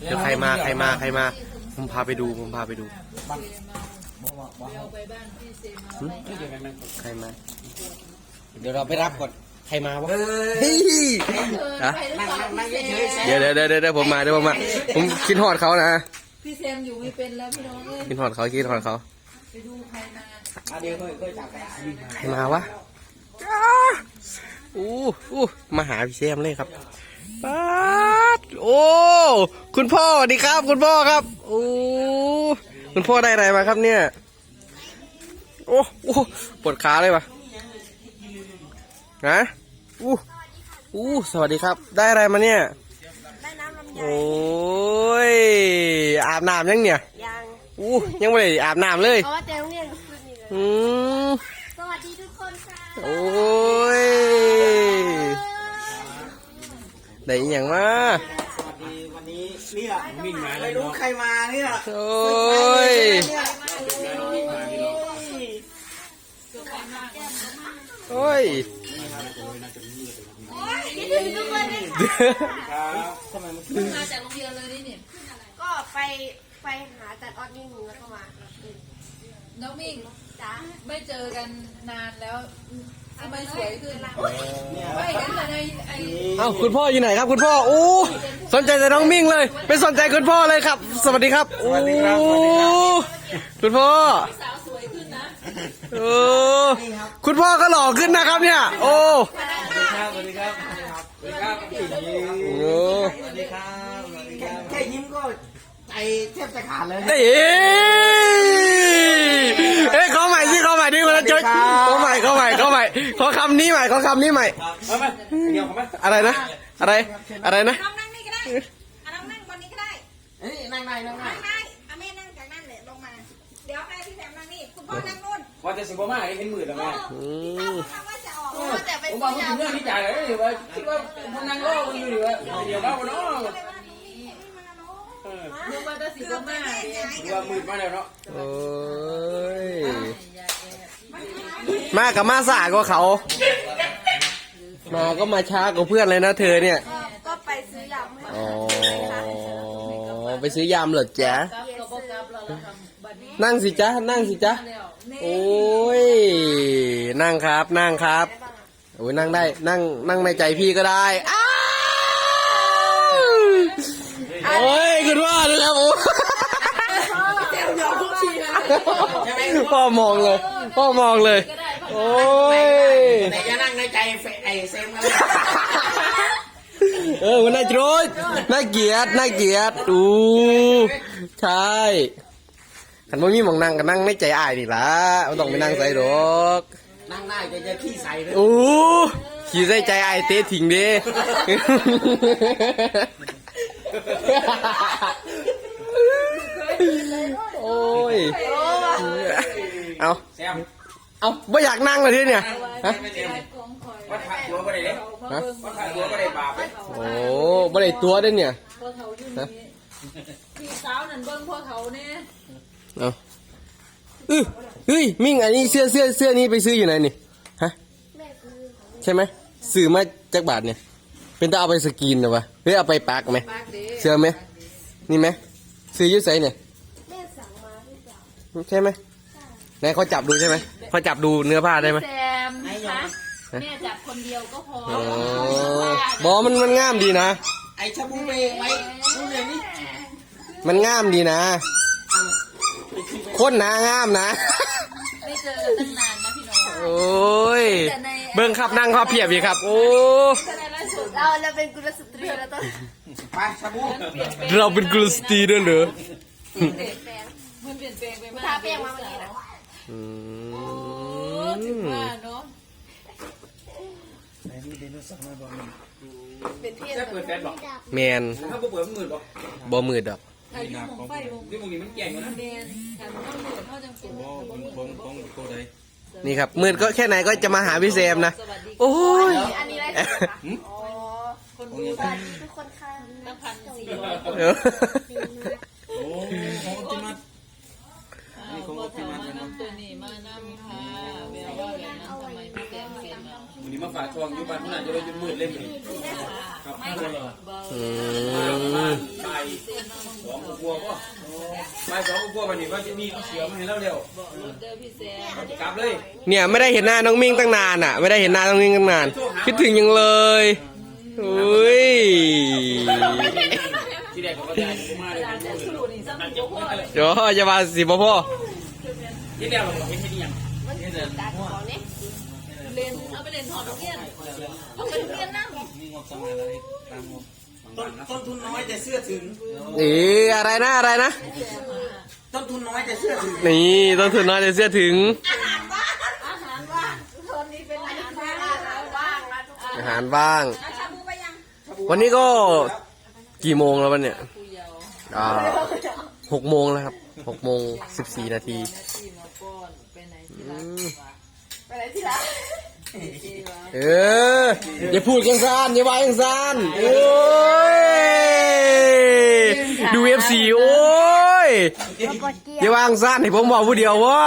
เดี๋ยวใครมาใครมาใครมา ผมพาไปดูผมพาไปดูหึใครมาเดี๋ยวเราไปรับก่อนใครมาวะเฮ้ยฮะเดี๋ยวเดี๋ยวเดี๋ยวเดี๋ยวผมมาเดี๋ยวผมมา ผมคิดฮอดเขานะพี่เซมอยู่ไม่เป็นแล้วพี่น้องเอ้ยคิดฮอดเขาคิดฮอดเขาไปดูใครมาเดี๋ยวค่อยค่อยจับไปใครมาวะอู้อู้มาหาพี่แซมเลยครับ ป๊าดโอ้ คุณพ่อสวัสดีครับ คุณพ่อครับ โอ้ คุณพ่อได้อะไรมาครับเนี่ย โอ้โอ้ปวดขาเลยปะฮะอู้อู้สวัสดีครับ ได้อะไรมาเนี่ย ได้น้ำลำไยโอ้ย อาบน้ำยังเนี่ย ยังอู้ยังไม่ได้อาบน้ำเลย เพราะว่าเต็มโรงเรียนคืนนี้เลยอืมสวัสดีทุกคนค่ะ โอ้ย ได้อหย่างมาสวัสดีวันนี้เนี่ยวิ่งมาไม่รู้ใครมาเนี่ยโอ้ยโอ้ย คิดถึงทุกคนเลยค่ะมาจากโรงเรียนเลยนี่เนี่ยก็ไปไปหาจัดออดนิ่งแล้วก็มาน้องมิ่งจ้าไม่เจอกันนานแล้ว ทำไมสวยขึ้นไม่กันแต่ในไอ้เอ้าคุณพ่ออยู่ไหนครับ คุณพ่อโอ้สนใจแต่น้องมิ่งเลย ไม่สนใจคุณพ่อเลยครับ สวัสดีครับโอ้คุณพ่อสาวสวยขึ้นนะโอ้คุณพ่อก็หล่อขึ้นนะครับเนี่ย โอ้สวัสดีครับสวัสดีครับสวัสดีครับโอ้สวัสดีครับ ใจแทบจะขาดเลยเอ้ยเอ้ยเขาใหม่ที่เขาใหม่ที่คนละจุดเขาใหม่เขาใหม่เขาใหม่ขอคำนี้ใหม่ขอคำนี้ใหม่ เอาไหมเดี๋ยวเอาไหมอะไรนะ อะไร อะไรนะ น้องนั่งนี่ก็ได้อะน้องนั่งบนนี้ก็ได้เฮ้ยนั่งได้นั่งได้นั่งได้อะแม่นั่งจากนั่นเลยลงมา เดี๋ยวแม่พี่แซมนั่งนี่ คุณพ่อนั่งนู่นว่าจะสิบว่ามาเห็นหมื่นแล้วแม่อืมถ้าว่าจะออกว่าแต่ไปผมซื้ว่าผมอยาถึงเรื่องนี้จ่ายเลยเดี๋ยวว่าคิดว่าผมนั่งรอมันอยู่เดี๋ยวว่าเดี๋ยวว่าวันน้องนึกว่า จะสีบ้ามาเดี๋ยวเดี๋ยวหมื่นมาแล้วเนาะโอ้ยมากับมาสายกว่าเขา มาก็มาช้ากว่าเพื่อนเลยนะเธอเนี่ย ก็ก็ไปซื้อยาให้อ๋อ ไปซื้อยำเหรอจ๊ะกลับเราบอกกลับเราเราทำบัตรนี้นั่งสิจ๊ะ นั่งสิจ๊ะแล้วนี่โอ้ย นั่งครับ นั่งครับ โอ้ยนั่งได้ นั่ง นั่งในใจพี่ก็ได้ อ้าวโอ้ย คุณว่าเลยครับโอ้พ่อมองเลย พ่อมองเลย โอ้ยแต่จะนั่งในใจไอ้เซมกันเลยเออมันน่าโจยน่าเกลียดน่าเกลียดอู้ใช่ขันบ่มีหมองนั่งก็นั่งในใจอ้ายนี่ล่ะไม่ต้องไปนั่งใส่ดอกนั่งได้จะจะขี้ใส่เลยอู้ขี่ใส่ใจอ้ายเตะทิ้งเด้ โอ้ย เอาแซมเอาไม่อยากนั่งเลยทีเนี่ยฮะไม่เซมของคอยวัดขาตัวก็ได้เลยฮะวัดขาตัวก็ได้บาปเลยโอ้ไม่ได้ตัวเด้เนี่ยพ่อเขาอยู่นี่พี่สาวนั่นเบิ้งพ่อเขาเนี่ยเอาเอ้ยเฮ้ยมิ่งอันนี้เสื้อเสื้อเสื้อนี้ไปซื้ออยู่ไหนนี่ฮะแม่ซื้อของใช่ไหมซื้อมาจากบาทเนี่ย เป็นตาเอาไปสกรีนเหรอวะเฮ้ยเอาไปปักไหม ปากเด็เสื้อไหม นี่ไหมซื้ออยุ่ใส่เนี่ยแม่สั่งมาหรือเปล่าใช่ไหมไหนเขาจับดูใช่ไหมเขาจับดูเนื้อผ้าได้ไหม แซมคะแม่จับคนเดียวก็พออ๋อบอกมันมันงามดีนะ ไอ้ชาบูเปไว้ดูเลยนี่มันงามดีนะ คนหนางามนะ ไม่เจอกันตั้งนานนะพี่น้องโอ้ย เบิ่งขับนั่งขับเพียบอีกครับ โอ้ในไลฟ์สด เราเราเป็นกุลสตรีเราต้องไปชาบูเราเป็นกลุ่มสตรีด้วยเหรอเปลี่ยนแปลงมันเปลี่ยนแปลงไปมากทาแป้งมาเมื่อกี้นะอืโอ้ถึงมว่าเนาะเป็นเพี้ยนจะเปิดแฟนบอกแมนถ้าเปิดหมื่นบอกบ่มืดดอกอายุของไฟวงที่มึงนี่มันแก่งอยู่นะเมนการเข้าเหนือเข้าจังสูงนี่ครับมืดก็แค่ไหนก็จะมาหาพี่แซมนะสวัสดีโอ้ยอันนี้อะไร คะอ๋อคนดูสวัสดีทุกคนค่ะตั้งพันสี่ร้อยเออโอ้ของจิมัดอ้าวพอเธอมานั่งตัวนี้มานั่งค่ะเวลาว่าแบบนั้นทำไมพี่แซมเสียงเรามึงนี่มาฝากทองอยู่บ้านขนาดจะได้จนมื่นเล่มเลยครับไม่เลยอืมไปเสียงน้องสองกลัวก็ไปสองกลัววันนี้ว่าจะมีเสือมาให้เราเร็วเด้อพี่แซมกลับเลย เนี่ยไม่ได้เห็นหน้าน้องมิ่งตั้งนานอะ ไม่ได้เห็นหน้าน้องมิ่งตั้งนาน คิดถึงยังเลย อุ้ยที่แรกก็ว่าจะกูมาเลยแต่สรุปนี่ซ้ำจุกพ่อเลยเดี๋ยวจะมาสิบ่พ่อที่แรกเราเห็นที่นี่ยังเรียนเอาไปเรียนถอดนักเรียนเอาไปเรียนนั่งต้นต้นทุนน้อยแต่เสื้อถึงนี่อะไรนะอะไรนะ ต้นทุนน้อยแต่เสื้อถึง นี่ต้นทุนน้อยแต่เสื้อถึง อาหารว่างคนนี้เป็นอาหารว่างอาหารว่างนะทุกคนอาหารบ้างเอาชาบูไปยัง วันนี้ก็กี่โมงแล้ววันเนี่ยกูเยาว์อ่าหกโมงแล้วครับหกโมงสิบสี่นาทีหน้าที่มาป้อนไปไหนที่รักวะไปไหนที่ร้านเจ๊วะเอออย่าพูดยังซานอย่าว่ายังซานโอ้ยดูเอฟซีโอ้ยอย่าว่ายังซานให้ผมบอกผู้เดียวว่า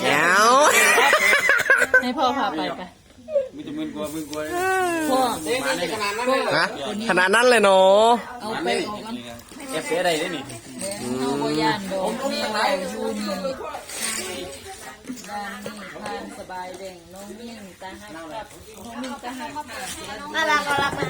แหวให้พ่อพาไปไป มึงกลัวมึงกลัวพ่อเด็กนี่ขนาดนั้นเลยฮะขนาดนั้นเลยเนาะเอาไปออกกันแกเสียอได้นี่เอาบยานดอกมีเราอยู่นี่ด้านนี้านสบายแดงน้องมิ่งตาฮักครับน้องมิ่งตาฮักครับน่ารักน่ารักนะ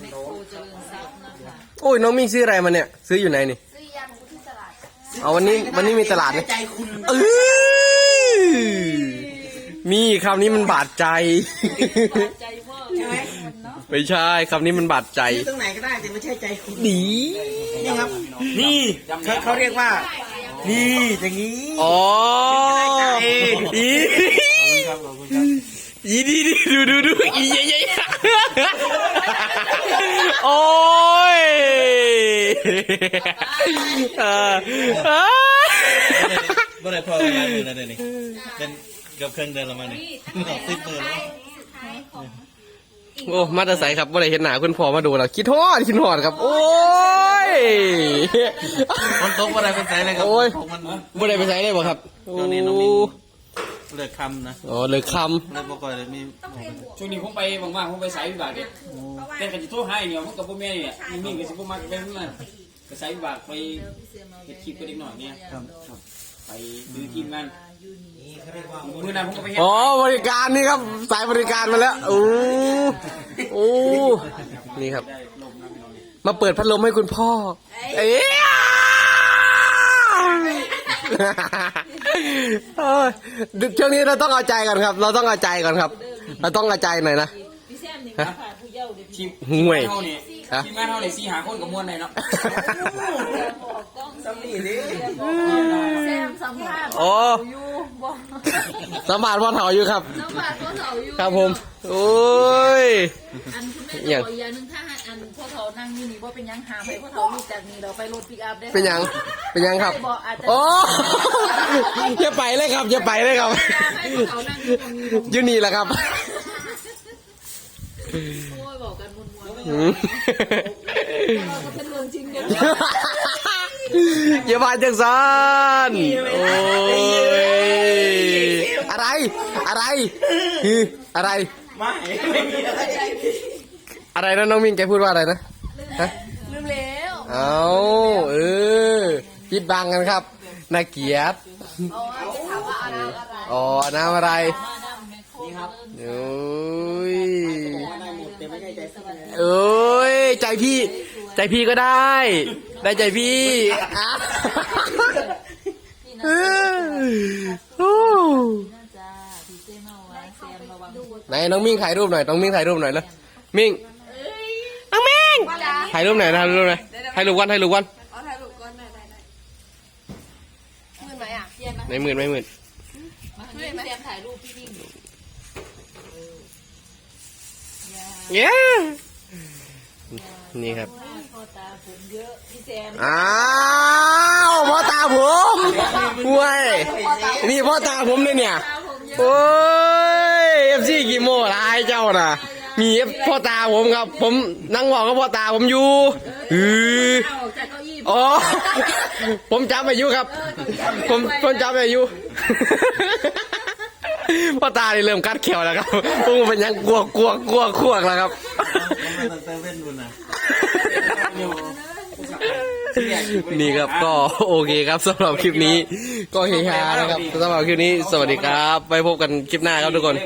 แม่ครูเจริญทรัพย์นะคะโอ้ยน้องมิ่งซื้ออะไรมาเนี่ย ซื้ออยู่ไหนนี่ ซื้อยำกูที่ตลาด เอาวันนี้วันนี้มีตลาดเออ มีคำนี้มันบาดใจ ใจพ่อใช่ไหมไม่ใช่คำนี้มันบาดใจตรงไหนก็ได้แต่ไม่ใช่ใจคุณดีนี่ครับ นี่เขาเขาเรียกว่า นี่อย่างนี้ อ๋ออีอีดีดีดูดูดูอีเยเยโอ้ยเออเออเมื่อไรพอประมาณหมื่นแล้วเดี๋ยวนี้เป็นเกือบครึ่งเดือนแล้วมั้งนี่สิบหมื่นแล้วโอ้ มาแตะใสครับว่าไรเห็นหนาคุณพ่อมาดูแล้วคิดทอดคิดทอดครับ โอ้ย คนตกอะไรเป็นไงเลยครับโอ้ย ของมันบ่ได้ไปใส่เลยบ่ครับโอ้ตอนนี้น้องมิ้งเลือกคำนะอ๋อเหลยคเลือกบ่ก่อนเลยมีช่วงนี้ผมไปว่างๆผมไปสายวิบากเด็กแต่กันจะโทษให้เนี่ยผมกับพ่อแม่เนี่ยนิ่งๆกับสิพ่อมาเป็นนั่นไปสายวิบากไปเฮ็ดคลิปไปเด็กหน่อยเนี่ยไปดูทีมงาน มือนั้นผมก็ไปำเฮ็ดอ๋อบริการนี่ครับ สายบริการมาแล้วโอ้โอ้นี่ครับ มาเปิดพัดลมให้คุณพ่อ เอ๊ะเอ้ยช่วงนี้เราต้องเอาใจก่อนครับ เราต้องเอาใจก่อนครับ เราต้องเอาใจหน่อยนะพี่แซมนี่ค่ะผู้เย้าเด็กทีมห่วย เท่านี่ ทีมงานเท่านี่สี่หาคนกับมวลเลยเนาะต้องนี่ดิแซมสัมภาษณ์โอ้อยู่บอกสมบัติพ่อเถาอยู่ครับสัมภาษณ์พ่อเฒ่าอยู่ครับผมโอ้ยอันคุณแม่จะบอกอย่างหนึงถ้าให้อันพ่อเฒ่านั่งอยู่นี่ว่าเป็นยังหามไปพ่อเฒ่าลูกจากนี้เราไปรถปิกอัพได้เป็นยังเป็นยังครับบอกอาจจะโอ้อย่าไปเลยครับอย่าไปเลยครับให้พ่อเฒ่านั่งอยู่ตรงนี้อยู่นี่แหละครับโอ้ยบอกกันมวนๆอืมเราก็เป็นเรื่องจริงกันอย่ามาจังสันโอ้ยอะไร อะไรฮืออะไร ไม่อะไรนะน้องมินแกพูดว่าอะไรนะฮะลืมแล้วเอาเออปิดบังกันครับน่าเกลียดอ๋อถามว่าอะไรอะไรอ๋อน้ำอะไรมาดามแมคโครครับ โอ้ย ได้หมดแต่ไม่ใช่ใจคุณ เอ้ย ใจพี่ ใจพี่ก็ได้ ได้ใจพี่อะเออโอ้น่าจะพี่เจเมาว่าแซมระวังไหนน้องมิ่งถ่ายรูปหน่อยน้องมิ่งถ่ายรูปหน่อยเลยมิ่งน้องมิ่งถ่ายรูปหน่อยถ่ายรูปหน่อยถ่ายรูปวันถ่ายรูปวันเอาถ่ายรูปก่อนได้ได้ได้มือไหนอะเย็นไหมในหมื่นไม่หมื่นมาให้พี่แซมถ่ายรูปพี่วิ่งเย้ นี่ครับพ่อตาผมเยอะพี่แซมอ้าวพ่อตาผมห่วยนี่พ่อตาผมเลยเนี่ยโอ้ยเอฟซีกี่โมร้ายเจ้าน่ะ มีเอฟพ่อตาผมครับ ผมนั่งบอกกับพ่อตาผมอยู่อือเอาออกจากเก้าอี้อ๋อผมจำอายุครับ ผมผมจำอายุพ่อตานี่เริ่มกัดเขียวแล้วครับผมเป็นยังกลัวกลัวกลัวกลัวแล้วครับ นี่ครับก็โอเคครับสำหรับคลิปนี้ ก็เฮฮานะครับสำหรับคลิปนี้สวัสดีครับ ไปพบกันคลิปหน้าครับทุกคน